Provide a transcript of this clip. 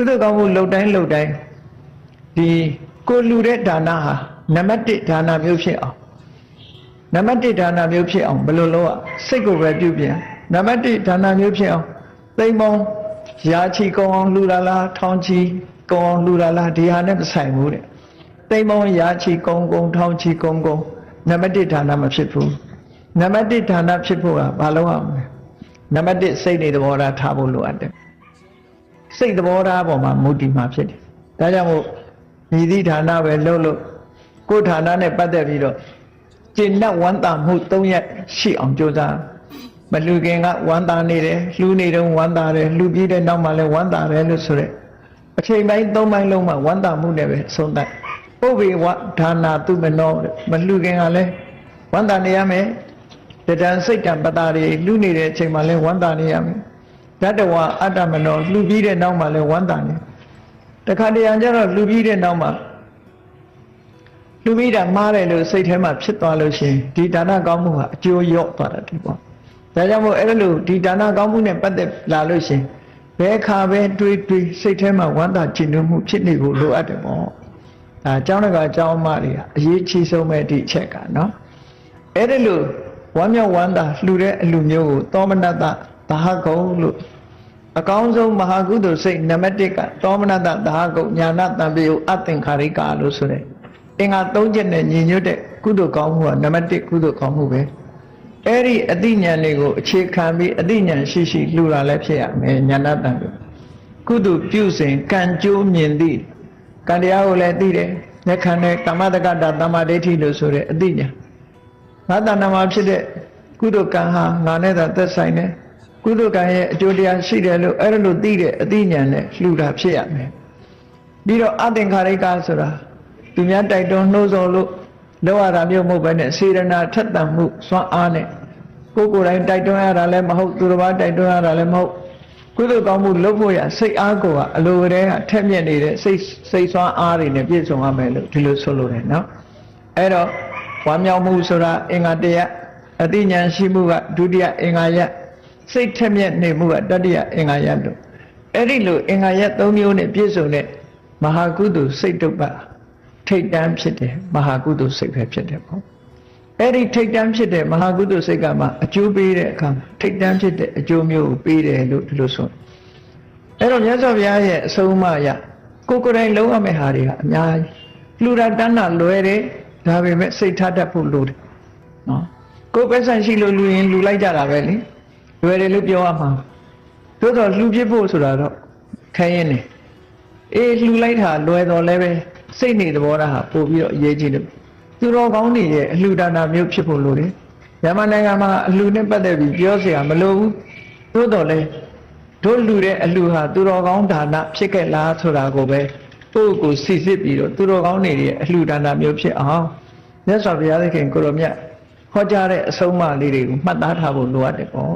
ကုသိုလ်ကောင်းမှုလှုပ်တိုင်းလှုပ်တိုင်းဒီကိုလှူတဲ့ဒါနဟာနံပါတ်1ဒါနမျိုးဖြစ်အောင်နံပါတ်1ဒါနမျိုးဖြစ်အောင်ဘယ်လိုလုပ်ရစိတ်ကိုပဲပြုပြင်နံပါတ်1ဒါနမျိုးဖြစ်အောင်သိမ့်ပေါင်းရာချီကုံအောင်လှူလာလားထောင်းချီကုံအောင်လှူလာလားဒီဟာနဲ့မဆိုင်ဘူးတဲ့သိမ့်ပေါင်းရာချီကုံကုံထောင်းချီကုံကုံနံပါတ်1ဒါနမဖြစ်ဘူးနံပါတ်1ဒါနဖြစ်ဖို့ကဘာလို့ရမလဲနံပါတ်1စိတ်နေသဘောထားထားဖို့လိုအပ်တယ် စိတ်သဘောထားပေါ်မှာမူတည်မှာဖြစ်တယ်ဒါကြောင့်မို့ညီသည့်ဌာနပဲလှုပ်လို့ကိုယ်ဌာနနဲ့ပတ်သက်ပြီးတော့ကျင့်နဲ့ဝမ်းသာမှု၃ရက်ရှိအောင်ကြိုးစားမလူခင်ကဝမ်းသာနေတယ်လှူနေတော့ဝမ်းသာတယ်လှူပြီးတဲ့နောက်မှလည်းဝမ်းသာတယ်လို့ဆိုရက်အချိန်ပိုင်း၃ပိုင်းလုံးမှဝမ်းသာမှုနဲ့ပဲအဆုံးသတ်ပုဗ္ဗေဝဌာနာသူမနောတဲ့မလှူခင်ကလည်းဝမ်းသာနေရမယ်တဒံစိတ်တံပတာတွေလှူနေတဲ့အချိန်မှလည်းဝမ်းသာနေရမယ် ဓတ္တဝအတ္တမနောလှူပြီးတဲ့နောက်မှလည်းဝမ်းသာနေတခါတရံကျတော့လှူပြီးတဲ့နောက်မှလူမိတာမားတယ်လို့စိတ်ထဲမှာဖြစ်သွားလို့ရှိရင်ဒီဒါနကောင်းမှုဟာအကျိုးရော့သွားတယ်ဒီပေါ့ဒါကြောင့်မို့အဲ့လိုဒီဒါနကောင်းမှုနဲ့ပတ်သက်လာလို့ရှိရင်ဘယ်ခါပဲတွေးတွေးစိတ်ထဲမှာဝမ်းသာကျင်ညွတ်မှုဖြစ်နေဖို့လိုအပ်တယ်ပေါ့ဒါအကြောင်းတကအကြောင်းအမတွေကအရေးကြီးဆုံးပဲဒီအချက်ကနော်အဲ့ဒီလိုဝမ်းမြောက်ဝမ်းသာလှူတဲ့အလူမျိုးကိုသောမနတ သဟကုံလို့အကောင်းဆုံးမဟာကုသိုလ်စိတ်နံပါတ်1ကသောမနတသဟကုံညာဏတံပေယအသင်္ခါရိကလို့ဆိုတဲ့အင်္ဂါ၃ချက်နဲ့ညီညွတ်တဲ့ကုသိုလ်ကောင်းမှုကနံပါတ်1ကုသိုလ်ကောင်းမှုပဲအဲ့ဒီအသိဉာဏ်တွေကိုအခြေခံပြီးအသိဉာဏ်ရှိရှိလှူတာလည်းဖြစ်ရမယ်ညာဏတံပေကုသိုလ်ပြုစဉ်ကံကြိုးမြင်သည့်ကံတရားကိုလည်းသိတယ်လက်ခံတဲ့ကမ္မတက္ကတာတမ္မာဒိဋ္ဌိလို့ဆိုတဲ့အသိဉာဏ်ငါတဏ္ဍာမှာဖြစ်တဲ့ကုသိုလ်ကံဟာငါနဲ့သာသက်ဆိုင်တယ် ကုသိုလ်ကံရဲ့အကျိုးတရားရှိတယ်လို့အဲ့ဒါလို့သိတဲ့အသိဉာဏ်နဲ့လှူတာဖြစ်ရမယ်ပြီးတော့အသင်္ခါရိကဆိုတာသူများတိုက်တွန်းနှိုးဆော်လို့လောက်ရတာမျိုးမဟုတ်ဘဲနဲ့စေရနာထက်သန်မှုစွမ်းအားနဲ့ကိုယ်ကိုယ်တိုင်တိုက်တွန်းရတာလည်းမဟုတ်သူတစ်ပါးတိုက်တွန်းရတာလည်းမဟုတ်ကုသိုလ်ကောင်းမှုလုပ်ဖို့ရစိတ်အားကိုကအလိုတည်းကထက်မြက်နေတဲ့စိတ်စိတ်စွမ်းအားတွေနဲ့ပြည့်စုံရမယ်လို့ဒီလိုဆိုလိုတယ်နော်အဲ့တော့ဝမ်းမြောက်မှုဆိုတာအင်္ဂါတရအသိဉာဏ်ရှိမှုကဒုတိယအင်္ဂါရ စိတ်ထက်မြက်နေမှုကတတိယအင်္ဂါရလို့အဲ့ဒီလိုအင်္ဂါရ၃မျိုးနဲ့ပြည့်စုံတဲ့မဟာကုသိုလ်စိတ်တုပ္ပထိတ်တန်းဖြစ်တယ်မဟာကုသိုလ်စိတ်ပဲဖြစ်တယ်ပေါ့အဲ့ဒီထိတ်တန်းဖြစ်တဲ့မဟာကုသိုလ်စိတ်ကမှအကျိုးပေးတဲ့အခါမှာထိတ်တန်းဖြစ်တဲ့အကျိုးမျိုးကိုပေးတယ်လို့ဒီလိုဆိုအဲ့တော့မြတ်စွာဘုရားရဲ့အဆုံးအမအရကိုယ်ကိုယ်တိုင်လုံးဝမဲ့ဟာတွေကအများကြီးလူရတန်းတာလွယ်တယ်ဒါပေမဲ့စိတ်ထားတတ်ဖို့လိုတယ်နော်ကိုယ်ပဲဆန့်ရှိလို့လူရင်လူလိုက်ကြတာပဲလေ လွယ်တယ်လို့ပြောရမှာသို့တော့လှူပြစ်ဖို့ဆိုတာတော့ခိုင်းရင်နေအေးလှူလိုက်တာလွယ်တော်လည်းပဲစိတ်နေသဘောထားဟာပို့ပြီးတော့အရေးကြီးတယ်သူတော်ကောင်းတွေရဲ့အလှူဒါနာမျိုးဖြစ်ဖို့လိုတယ်မြန်မာနိုင်ငံမှာအလှူနဲ့ပတ်သက်ပြီးပြောစရာမလိုဘူးသို့တော်လည်းတို့လှူတဲ့အလှူဟာသူတော်ကောင်းဒါနဖြစ်ခဲ့လားဆိုတာကိုပဲကိုယ့်ကိုစီစစ်ပြီးတော့သူတော်ကောင်းတွေရဲ့အလှူဒါနာမျိုးဖြစ်အောင်မြတ်စွာဘုရားသခင်ကိုရောမြတ်ဟောကြားတဲ့အဆုံးအမလေးတွေကိုမှတ်သားထားဖို့လိုအပ်တယ်ပေါ့